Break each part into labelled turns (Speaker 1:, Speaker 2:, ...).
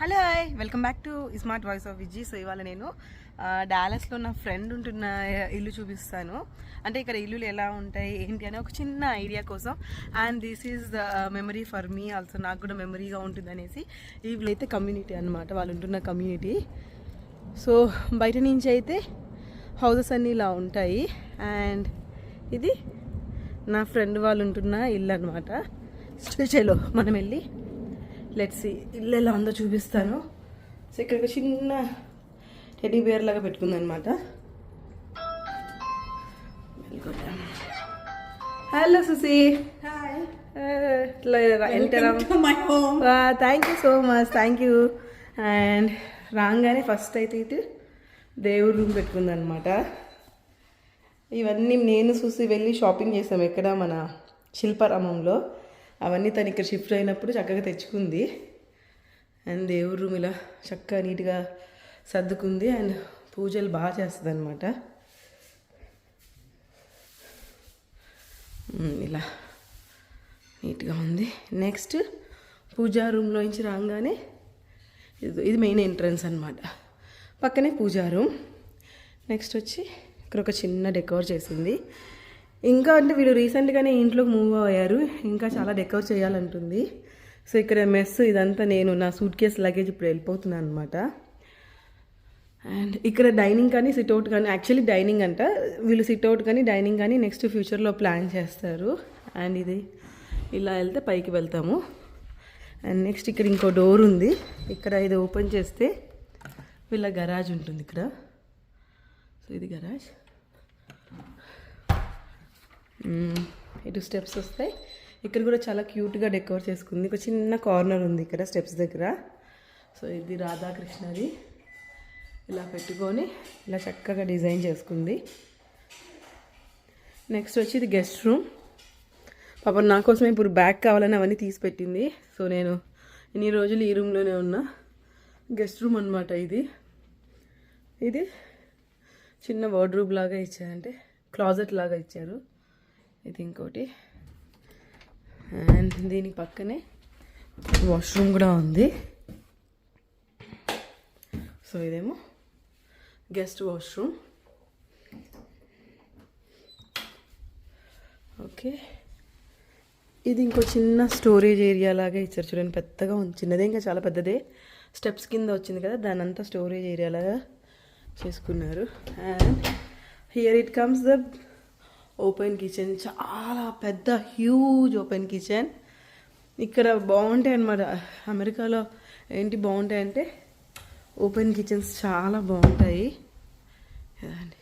Speaker 1: Hello hi. Welcome back to smart voice of Viji so ఇవాళ నేను డాలస్లో నా friend ఉంటున్న ఇల్లు చూపిస్తాను. అంటే ఇక్కడ ఇల్లులు ఎలా ఉంటాయి ఏంటి అనే ఒక చిన్న ఐడియా కోసం. And this is the memory for me also నాకు కూడా మెమరీగా ఉంటుంది అనేసి ఈ కమ్యూనిటీ అనమాట వాళ్ళు ఉంటున్న కమ్యూనిటీ సో బయట నుంచి అయితే హౌసెస్ అన్నీ ఇలా ఉంటాయి. అండ్ ఇది నా ఫ్రెండ్ వాళ్ళు ఉంటున్న ఇల్లు అనమాట చలో మనం వెళ్ళి లెట్స్ ఇల్లు ఎలా ఉందో చూపిస్తాను. సో ఇక్కడ ఒక చిన్న టెడీ బేర్ లాగా పెట్టుకుందనమాట. Hello Susie. Thank you so much thank you and రాగానే ఫస్ట్ అయితే ఇటు దేవుడి రూమ్ పెట్టుకుందనమాట. ఇవన్నీ నేను చూసి వెళ్ళి షాపింగ్ చేసాం ఎక్కడ? మన శిల్పారామంలో. అవన్నీ తను ఇక్కడ షిఫ్ట్ అయినప్పుడు చక్కగా తెచ్చుకుంది. అండ్ దేవుడి రూమ్ ఇలా చక్కగా నీట్గా సర్దుకుంది. అండ్ పూజలు బాగా చేస్తుంది అనమాట hmm, ఇలా నీట్గా ఉంది. నెక్స్ట్ పూజా రూమ్లో నుంచి రాగానే ఇది ఇది మెయిన్ ఎంట్రన్స్ అనమాట పక్కనే పూజా రూమ్ నెక్స్ట్ వచ్చి ఇక్కడ ఒక చిన్న డెకోర్ చేసింది. ఇంకా అంటే వీళ్ళు రీసెంట్గానే ఇంట్లోకి మూవ్ అయ్యారు. ఇంకా చాలా డెకవర్ చేయాలంటుంది. సో ఇక్కడ మెస్ ఇదంతా నేను నా సూట్ కేస్ లగేజ్ ఇప్పుడు వెళ్ళిపోతున్నాను అనమాట అండ్ ఇక్కడ డైనింగ్ కానీ సిట్అవుట్ కానీ యాక్చువల్లీ డైనింగ్ అంట. వీళ్ళు సిట్అవుట్ కానీ డైనింగ్ కానీ నెక్స్ట్ ఫ్యూచర్లో ప్లాన్ చేస్తారు. అండ్ ఇది ఇలా వెళ్తే పైకి వెళ్తాము. అండ్ నెక్స్ట్ ఇక్కడ ఇంకో డోర్ ఉంది. ఇక్కడ ఇది ఓపెన్ చేస్తే వీళ్ళ గరాజ్ ఉంటుంది ఇక్కడ. సో ఇది గరాజ్ ఇటు స్టెప్స్ వస్తాయి. ఇక్కడ కూడా చాలా క్యూట్గా డెకోర్ చేసుకుంది. ఒక చిన్న కార్నర్ ఉంది ఇక్కడ స్టెప్స్ దగ్గర. సో ఇది రాధాకృష్ణది. ఇలా పెట్టుకొని ఇలా చక్కగా డిజైన్ చేసుకుంది. నెక్స్ట్ వచ్చి ఇది గెస్ట్ రూమ్. పాపం నా కోసం ఇప్పుడు బ్యాగ్ కావాలని అవన్నీ తీసి పెట్టింది. సో నేను ఇన్ని రోజులు ఈ రూమ్లోనే ఉన్నా. గెస్ట్ రూమ్ అనమాట ఇది. ఇది చిన్న వార్డ్రూబ్ లాగా ఇచ్చారంటే క్లాజెట్ లాగా ఇచ్చారు. ఇది ఇంకోటి. అండ్ దీని పక్కనే వాష్రూమ్ కూడా ఉంది. సో ఇదేమో గెస్ట్ వాష్రూమ్ ఓకే ఇది ఇంకో చిన్న స్టోరేజ్ ఏరియా లాగా ఇచ్చారు చూడండి పెద్దగా ఉంది. చిన్నదే ఇంకా చాలా పెద్దదే. స్టెప్స్ కింద వచ్చింది కదా దాని అంతా స్టోరేజ్ ఏరియా లాగా చేసుకున్నారు. And here it comes the open kitchen చాలా పెద్ద హ్యూజ్ ఓపెన్ కిచెన్. ఇక్కడ బాగుంటాయి అన్నమాట. అమెరికాలో ఏంటి బాగుంటాయి అంటే ఓపెన్ కిచెన్స్ చాలా బాగుంటాయి. ఇదండి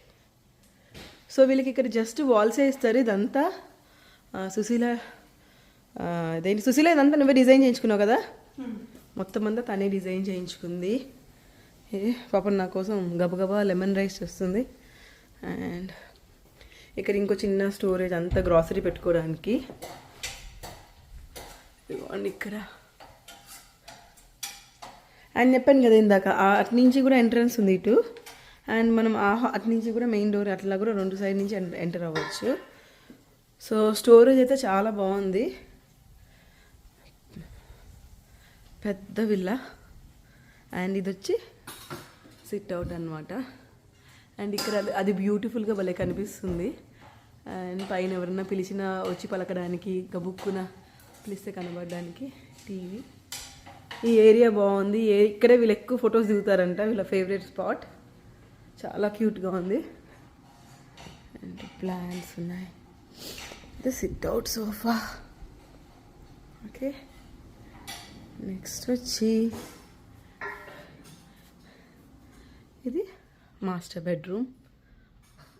Speaker 1: సో వీళ్ళకి ఇక్కడ జస్ట్ వాల్సే ఇస్తారు ఇదంతా సుశీల ఆ, ఇదేంటి సుశీల ఇదంతా నువ్వే డిజైన్ చేయించుకున్నావు కదా? మొత్తం అంతా తనే డిజైన్ చేయించుకుంది. పాపం నా కోసం గబగబా లెమన్ రైస్ వస్తుంది అండ్ ఇక్కడ ఇంకో చిన్న స్టోరేజ్ అంతా గ్రాసరీ పెట్టుకోవడానికి. ఇదిగోండి ఇక్కడ. అండ్ చెప్పాను కదా ఇందాక అట్నుంచి అటు నుంచి కూడా ఎంట్రన్స్ ఉంది ఇటు. అండ్ మనం ఆ అటు నుంచి కూడా మెయిన్ డోర్ అట్లా కూడా రెండు సైడ్ నుంచి ఎంటర్ అవ్వచ్చు. సో స్టోరేజ్ అయితే చాలా బాగుంది. పెద్ద విల్లా అండ్ ఇది వచ్చి సిట్ అవుట్ అనమాట అండ్ ఇక్కడ అది- బ్యూటిఫుల్గా భలే కనిపిస్తుంది. అండ్ పైన ఎవరన్నా పిలిచిన వచ్చి పలకడానికి గబుక్కున పిలిస్తే కనబడడానికి టీవీ. ఈ ఏరియా బాగుంది. ఏ ఇక్కడే వీళ్ళు ఎక్కువ ఫొటోస్ దిగుతారంట వీళ్ళ ఫేవరెట్ స్పాట్ చాలా క్యూట్గా ఉంది. అండ్ ప్లాంట్స్ ఉన్నాయి. ఇది sit out sofa okay next వచ్చి ఇది? Master bedroom.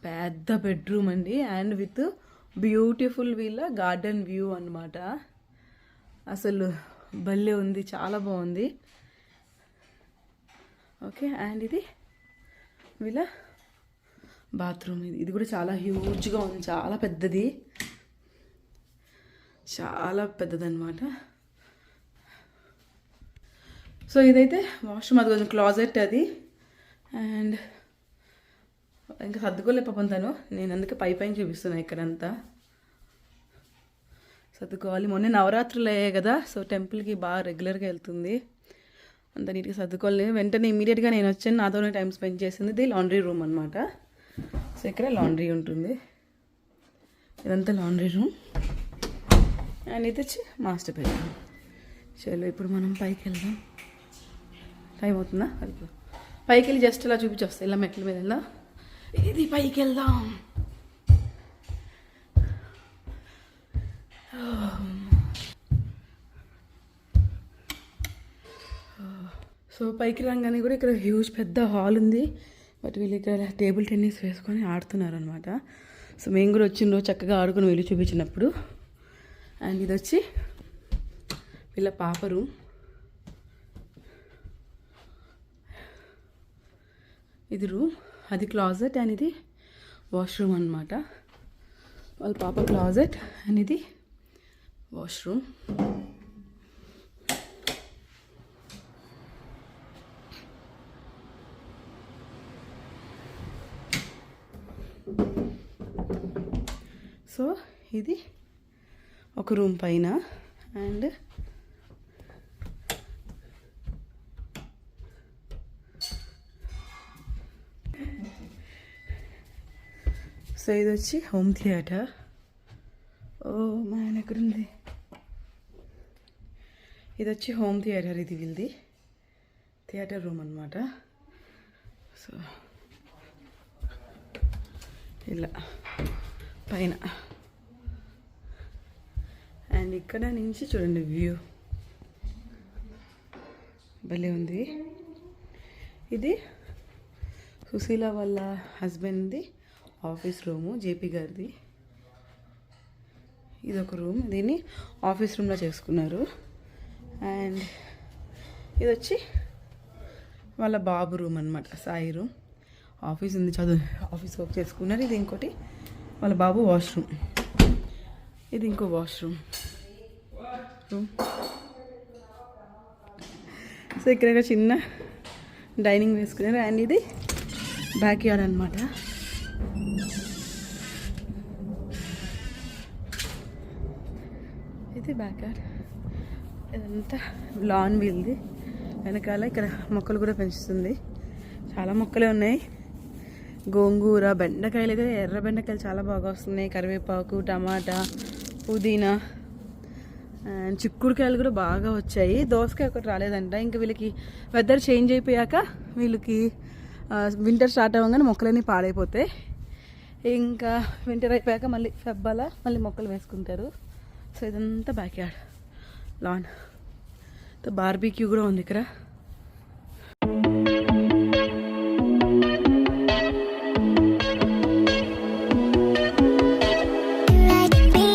Speaker 1: పెద్ద బెడ్రూమ్ అండి. అండ్ విత్ బ్యూటిఫుల్ వీళ్ళ గార్డెన్ వ్యూ అన్నమాట. అసలు భలే ఉంది చాలా బాగుంది. ఓకే అండ్ ఇది వీళ్ళ బాత్రూమ్. ఇది ఇది కూడా చాలా హ్యూజ్గా ఉంది చాలా పెద్దది. చాలా పెద్దదనమాట సో ఇదైతే వాష్రూమ్ అది కొంచెం క్లాజెట్ అది. అండ్ ఇంకా సర్దుకోలే పాపం తను. నేను అందుకే పై పైన చూపిస్తున్నాను ఇక్కడంతా. సర్దుకోవాలి. మొన్న నవరాత్రులు అయ్యాయి కదా సో టెంపుల్కి బాగా రెగ్యులర్గా వెళ్తుంది. అంత నీట్గా సర్దుకోలేదు వెంటనే ఇమీడియట్గా నేను వచ్చాను. నాతోనే టైం స్పెండ్ చేసింది. ఇది లాండ్రీ రూమ్ అనమాట సో ఇక్కడ లాండ్రీ ఉంటుంది. ఇదంతా లాండ్రీ రూమ్ అండ్ ఇది వచ్చి మాస్టర్ బెడ్రూమ్ చలో ఇప్పుడు మనం పైకి వెళ్దాం. టైం అవుతుందా? పైకి వెళ్ళి జస్ట్ ఇలా చూపించి వస్తాయి ఇలా మెట్ల మీద వెళ్దాం. ఇది పైకి వెళ్దాం సో పైకి రాగానే కూడా ఇక్కడ హ్యూజ్ పెద్ద హాల్ ఉంది. బట్ వీళ్ళు ఇక్కడ టేబుల్ టెన్నిస్ వేసుకొని ఆడుతున్నారు అనమాట సో మేము కూడా వచ్చిండ్రు చక్కగా ఆడుకుని వెళ్ళి చూపించినప్పుడు. అండ్ ఇది వచ్చి వీళ్ళ పాప రూమ్ ఇది రూమ్ అది క్లాజెట్ అండ్ ఇది వాష్రూమ్ అనమాట వాళ్ళ పాప క్లాజెట్ అండ్ ఇది వాష్రూమ్ సో ఇది ఒక రూమ్ పైన అండ్ సో ఇది వచ్చి హోమ్ థియేటర్. ఓ మా ఆయన ఎక్కడుంది ఇది వచ్చి హోమ్ థియేటర్ ఇది వీళ్ళది. థియేటర్ రూమ్ అనమాట సో ఇలా పైన. అండ్ ఇక్కడ నుంచి చూడండి వ్యూ. భలే ఉంది. ఇది సుశీల వాళ్ళ హస్బెండ్ది. ఆఫీస్ రూము జేపీ గారిది. ఇది ఒక రూమ్. దీన్ని ఆఫీస్ రూమ్లో చేసుకున్నారు. అండ్ ఇది వచ్చి వాళ్ళ బాబు రూమ్ అనమాట సాయి రూమ్. ఆఫీస్ ఉంది చదువు ఆఫీస్ వర్క్ చేసుకున్నారు. ఇది ఇంకోటి వాళ్ళ బాబు వాష్రూమ్. ఇది ఇంకో వాష్రూమ్. రూమ్. సో ఇక్కడ చిన్న డైనింగ్ వేసుకున్నారు. అండ్ ఇది బ్యాక్ యార్డ్ అనమాట ఇది బ్యాక్ యార్డ్ ఇదంతా లాన్ వీల్ది వెనకాల ఇక్కడ మొక్కలు కూడా పెంచుతుంది. చాలా మొక్కలే ఉన్నాయి. గోంగూర బెండకాయలు అయితే ఎర్ర బెండకాయలు చాలా బాగా వస్తున్నాయి. కరివేపాకు టమాటా పుదీనా అండ్ చిక్కుడుకాయలు కూడా బాగా వచ్చాయి. దోసకాయ ఒకటి రాలేదంట. ఇంకా వీళ్ళకి వెదర్ చేంజ్ అయిపోయాక వీళ్ళకి వింటర్ స్టార్ట్ అవ్వగానే మొక్కలన్నీ పాడైపోతాయి. ఇంకా వింటర్ అయిపోయాక మళ్ళీ ఫెబ్బాల మళ్ళీ మొక్కలు వేసుకుంటారు. సో ఇదంతా బ్యాక్ యార్డ్ లాన్ బార్బీక్యూ కూడా ఉంది ఇక్కడ.